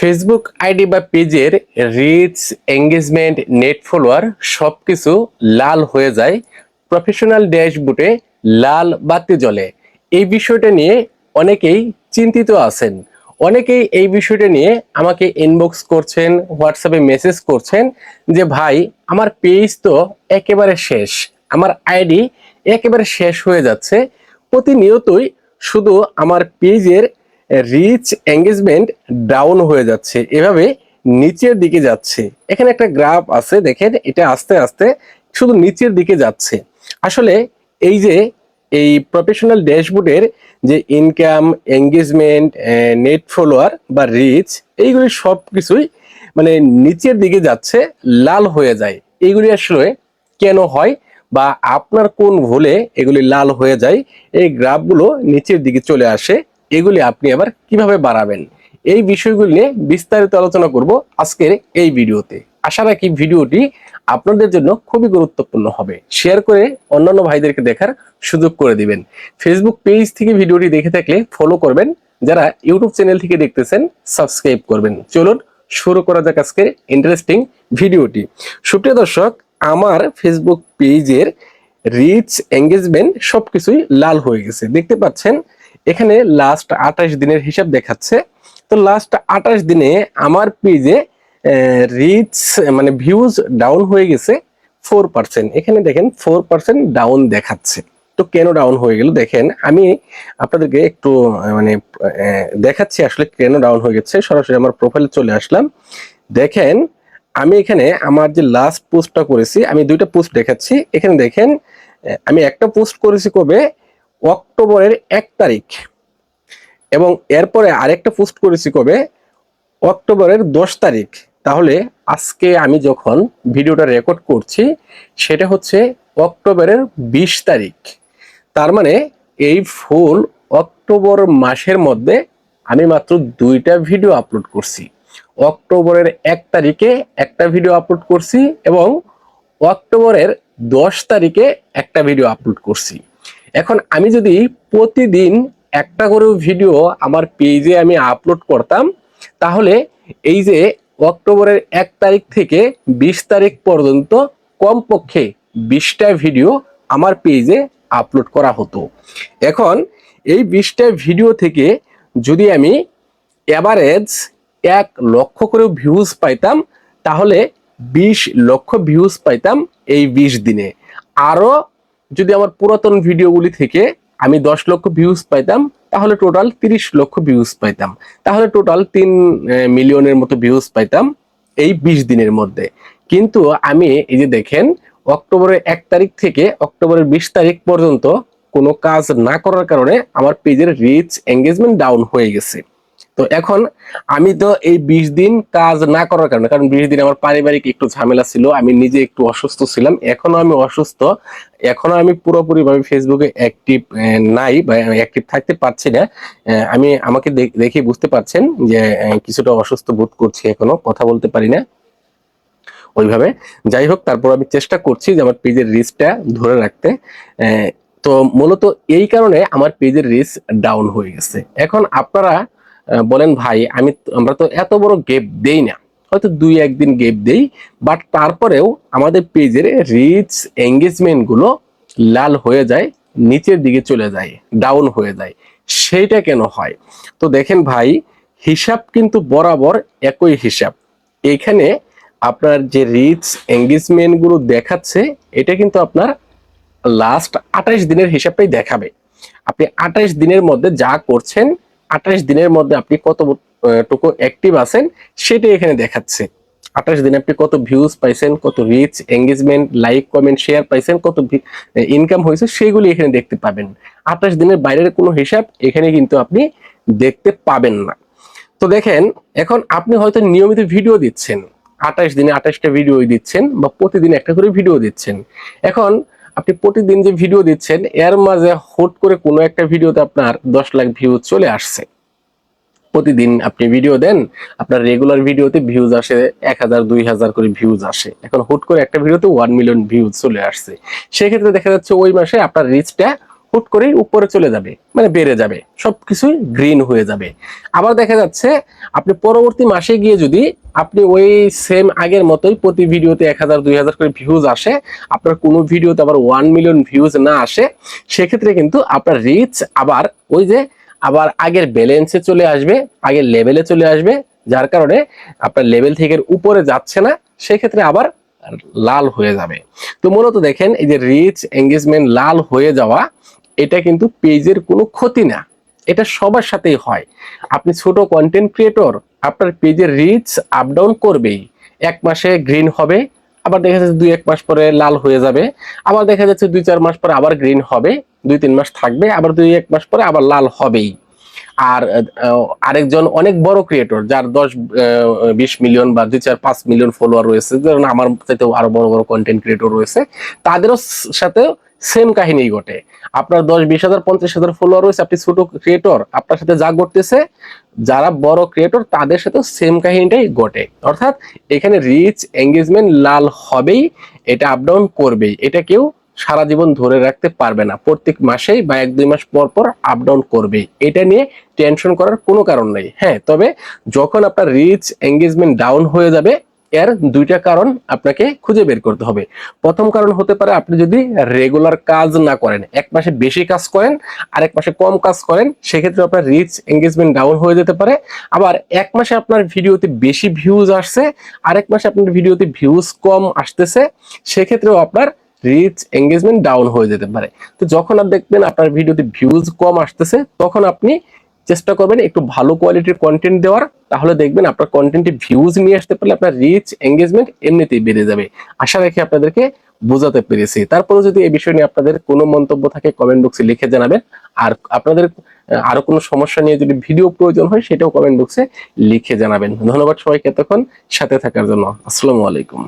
Facebook ID বা পেজের reach engagement net follower সব কিছু লাল হয়ে যায়। প্রফেশনাল ড্যাশবোর্ডে লাল বাতি জ্বলে। এই বিষয়টা নিয়ে অনেকেই চিন্তিত আছেন। অনেকেই এই বিষয়টা নিয়ে আমাকে ইনবক্স করছেন হোয়াটসঅ্যাপে মেসেজ করছেন যে, ভাই, আমার পেজ তো একেবারে শেষ। আমার আইডি একেবারে শেষ হয়ে যাচ্ছে। প্রতিনিয়তই শুধু আমার পেজের রিচ এঙ্গেজমেন্ট ডাউন হয়ে যাচ্ছে, এভাবে নিচের দিকে যাচ্ছে। এখানে একটা গ্রাফ আছে, দেখেন, এটা আস্তে আস্তে শুধু নিচের দিকে যাচ্ছে। আসলে এই যে, এই প্রফেশনাল ড্যাশবোর্ডের যে ইনকাম এঙ্গেজমেন্ট নেট ফলোয়ার বা রিচ এইগুলি সব কিছুই মানে নিচের দিকে যাচ্ছে, লাল হয়ে যায়। এইগুলি আসলে কেন হয় বা আপনার কোন ভুলে এগুলি লাল হয়ে যায়? এই গ্রাফগুলো নিচের দিকে চলে আসে। এগুলি আপনি আবার কীভাবে বাড়াবেন? এই বিষয়গুলি নিয়ে বিস্তারিত আলোচনা করব আজকের এই ভিডিওতে। আশা রাখি ভিডিওটি আপনাদের জন্য খুবই গুরুত্বপূর্ণ হবে। শেয়ার করে অন্যান্য ভাইদেরকে দেখার সুযোগ করে দিবেন। ফেসবুক পেজ থেকে ভিডিওটি দেখে থাকলে ফলো করবেন। যারা ইউটিউব চ্যানেল থেকে দেখতেছেন সাবস্ক্রাইব করবেন। চলুন শুরু করা যাক আজকের ইন্টারেস্টিং ভিডিওটি। সুপ্রিয় দর্শক, আমার ফেসবুক পেজের রিচ এঙ্গেজমেন্ট সবকিছুই লাল হয়ে গেছে। দেখতে পাচ্ছেন এখানে লাস্ট আঠাশ দিনের হিসাব দেখাচ্ছে। তো লাস্ট আঠাশ দিনে আমার পেজে রিচ মানে ভিউজ ডাউন হয়ে গেছে ফোর পার্সেন্ট এখানে দেখেন ফোর পার্সেন্ট ডাউন দেখাচ্ছে। তো কেন ডাউন হয়ে গেল? দেখেন, আমি আপনাদেরকে একটু মানে দেখাচ্ছি আসলে কেন ডাউন হয়ে গেছে। সরাসরি আমার প্রোফাইলে চলে আসলাম। দেখেন, আমি এখানে আমার যে লাস্ট পোস্টটা করেছি, আমি দুইটা পোস্ট দেখাচ্ছি। এখানে দেখেন আমি একটা পোস্ট করেছি কবে? অক্টোবরের এক তারিখ। এবং এরপরে আরেকটা পোস্ট করেছি কবে? অক্টোবরের দশ তারিখ। তাহলে আজকে আমি যখন ভিডিওটা রেকর্ড করছি, সেটা হচ্ছে অক্টোবরের বিশ তারিখ। তার মানে এই ফুল অক্টোবর মাসের মধ্যে আমি মাত্র দুইটা ভিডিও আপলোড করছি। অক্টোবরের এক তারিখে একটা ভিডিও আপলোড করছি এবং অক্টোবরের দশ তারিখে একটা ভিডিও আপলোড করছি। এখন আমি যদি প্রতিদিন একটা করে ভিডিও আমার পেজে আমি আপলোড করতাম, তাহলে এই যে অক্টোবরের এক তারিখ থেকে বিশ তারিখ পর্যন্ত কমপক্ষে বিশটা ভিডিও আমার পেজে আপলোড করা হতো। এখন এই বিশটা ভিডিও থেকে যদি আমি অ্যাভারেজ এক লক্ষ করে ভিউজ পাইতাম, তাহলে বিশ লক্ষ ভিউজ পাইতাম এই বিশ দিনে। আরও যদি আমার পুরাতন ভিডিওগুলি থেকে আমি দশ লক্ষ ভিউজ পাইতাম, তাহলে টোটাল তিরিশ লক্ষ ভিউজ পাইতাম। তাহলে টোটাল তিন মিলিয়নের মতো ভিউজ পাইতাম এই বিশ দিনের মধ্যে। কিন্তু আমি এই যে দেখেন, অক্টোবরের এক তারিখ থেকে অক্টোবরের বিশ তারিখ পর্যন্ত কোনো কাজ না করার কারণে আমার পেজের রিচ এঙ্গেজমেন্ট ডাউন হয়ে গেছে। তো এখন আমি তো এই বিশ দিন কাজ না করার কারণে, কারণ বিশ দিন আমার পারিবারিক একটু ঝামেলা ছিল, আমি নিজে একটু অসুস্থ ছিলাম, এখনও আমি অসুস্থ, এখনও আমি পুরোপুরি ভাবে ফেসবুকে অ্যাক্টিভ নাই বা অ্যাক্টিভ থাকতে পারছি না। আমি, আমাকে দেখে বুঝতে পারছেন যে কিছুটা অসুস্থ বোধ করছি এখনও, কথা বলতে পারি না। ওইভাবে। যাই হোক, তারপর আমি চেষ্টা করছি যে আমার পেজের রিচটা ধরে রাখতে। তো মূলত এই কারণে আমার পেজের রিচ ডাউন হয়ে গেছে। এখন আপনারা বলেন, ভাই, আমি আমরা তো এত বড় গেপ দেই না। হয়তো দুই একদিন গেপ দেই বাট তারপরেও আমাদের পেজের রিচ এঙ্গেজমেন্টগুলো লাল হয়ে যায়, নিচের দিকে চলে যায় ডাউন হয়ে যায়। সেইটা কেন হয়? তো দেখেন, ভাই, হিসাব কিন্তু বরাবর একই হিসাব। এখানে আপনার যে রিচ এঙ্গেজমেন্টগুলো দেখাচ্ছে, এটা কিন্তু আপনার লাস্ট আঠাশ দিনের হিসাবটাই দেখাবে। আপনি আঠাশ দিনের মধ্যে যা করছেন আঠাশ দিনের মধ্যে আপনি কত টুকু অ্যাক্টিভ আছেন সেটাই এখানে দেখাচ্ছে। আঠাশ দিনে আপনি কত ভিউজ পাইছেন, কত reach engagement like comment share পাইছেন, কত ইনকাম হয়েছে সেগুলি এখানে দেখতে পাবেন। আঠাশ দিনের বাইরের কোনো হিসাব এখানে কিন্তু আপনি দেখতে পাবেন না। তো দেখেন, এখন আপনি হয়তো নিয়মিত ভিডিও দিচ্ছেন। আঠাশ দিনে আঠাশটা ভিডিও দিচ্ছেন বা প্রতিদিন একটা করে ভিডিও দিচ্ছেন। এখন আপনি প্রতিদিন যে ভিডিও দিচ্ছেন, এর মাঝে হুট করে কোনো একটা ভিডিওতে আপনার দশ লাখ ভিউ চলে আসছে। প্রতিদিন আপনি ভিডিও দেন, আপনার রেগুলার ভিডিওতে ভিউজ আসে এক হাজার, দুই হাজার করে ভিউজ আসে। এখন হুট করে একটা ভিডিওতে ওয়ান মিলিয়ন ভিউজ চলে আসছে। সেক্ষেত্রে দেখা যাচ্ছে ওই মাসে আপনার রিচটা হুট করেই উপরে চলে যাবে মানে বেড়ে যাবে, সবকিছুই গ্রিন হয়ে যাবে। আবার দেখা যাচ্ছে, আপনি পরবর্তী মাসে গিয়ে যদি আপনি ওই সেম আগের মতোই প্রতি ভিডিওতে এক হাজার, দুই হাজার করে ভিউজ আসে, আপনার কোনো ভিডিওতে আবার ওয়ান মিলিয়ন ভিউজ না আসে, সেক্ষেত্রে কিন্তু আপনার রিচ আবার ওই যে আবার আগের ব্যালেন্সে চলে আসবে, আগের লেভেলে চলে আসবে, যার কারণে আপনার লেভেল থেকে উপরে যাচ্ছে না, সেক্ষেত্রে আবার লাল হয়ে যাবে। তো মূলত দেখেন, এই যে রিচ এঙ্গেজমেন্ট লাল হয়ে যাওয়া এটা কিন্তু পেজের কোনো ক্ষতি না। এটা সবার সাথেই হয়। আপনি ছোট কন্টেন্ট ক্রিয়েটর আপনার পেজের রিচ আপ ডাউন করবেই। এক মাসে গ্রিন হবে, আবার দেখা যাচ্ছে দুই এক মাস পরে লাল হয়ে যাবে, আবার দেখা যাচ্ছে দুই চার মাস পরে আবার গ্রিন হবে, দুই তিন মাস থাকবে, আবার দুই এক মাস পরে আবার লাল হবেই। আর আরেকজন অনেক বড় ক্রিয়েটর যার দশ বিশ মিলিয়ন বা দুই চার পাঁচ মিলিয়ন ফলোয়ার রয়েছে আমার চাইতেও আরও বড় বড় কন্টেন্ট ক্রিয়েটর রয়েছে, তাদেরও সাথে সেম কাহিনী ঘটে। আপনার দশ, বিশ হাজার, পঞ্চাশ হাজার ফলোয়ার রয়েছে, আপনি ছোট ক্রিয়েটর আপনার সাথে যা ঘটতেছে, যারা বড় ক্রিয়েটর তাদের সাথে সেম কাহিনীটাই ঘটে। অর্থাৎ এখানে রিচ এঙ্গেজমেন্ট লাল হবেই, এটা আপ ডাউন করবেই। এটা কেউ সারা জীবন ধরে রাখতে পারবে না। প্রত্যেক মাসেই বা এক, দুই মাস পর পর আপ ডাউন করবেই। এটা নিয়ে টেনশন করার কোনো কারণ নেই। হ্যাঁ তবে যখন আপনার রিচ এঙ্গেজমেন্ট ডাউন হয়ে যাবে এর দুইটা কারণ আপনাকে খুঁজে বের করতে হবে। প্রথম কারণ হতে পারে আপনি যদি রেগুলার কাজ না করেন, এক মাসে বেশি কাজ করেন আর এক মাসে কম কাজ করেন, সেক্ষেত্রে আপনার রিচ এঙ্গেজমেন্ট ডাউন হয়ে যেতে পারে। আবার এক মাসে আপনার ভিডিওতে বেশি ভিউজ আসছে, আরেক মাসে আপনার ভিডিওতে ভিউজ কম আসতেছে, সেক্ষেত্রেও আপনার রিচ এঙ্গেজমেন্ট ডাউন হয়ে যেতে পারে। তো যখন আপনি দেখবেন আপনার ভিডিওতে ভিউজ কম আসতেছে, তখন আপনি চেষ্টা করবেন একটু ভালো কোয়ালিটির কন্টেন্ট দেওয়ার, তাহলে দেখবেন আপনার কন্টেন্টে ভিউজ নিয়ে আসতে পারলে আপনার রিচ এঙ্গেজমেন্ট এমনিতেই বেড়ে যাবে। আশা রাখি আপনাদেরকে বোঝাতে পেরেছি। তারপরে যদি এই বিষয় নিয়ে আপনাদের কোনো মন্তব্য থাকে কমেন্ট বক্সে লিখে জানাবেন। আর আপনাদের আরও কোনো সমস্যা নিয়ে যদি ভিডিও প্রয়োজন হয়, সেটাও কমেন্ট বক্সে লিখে জানাবেন। ধন্যবাদ সবাইকে এতক্ষণ সাথে থাকার জন্য। আসসালামু আলাইকুম।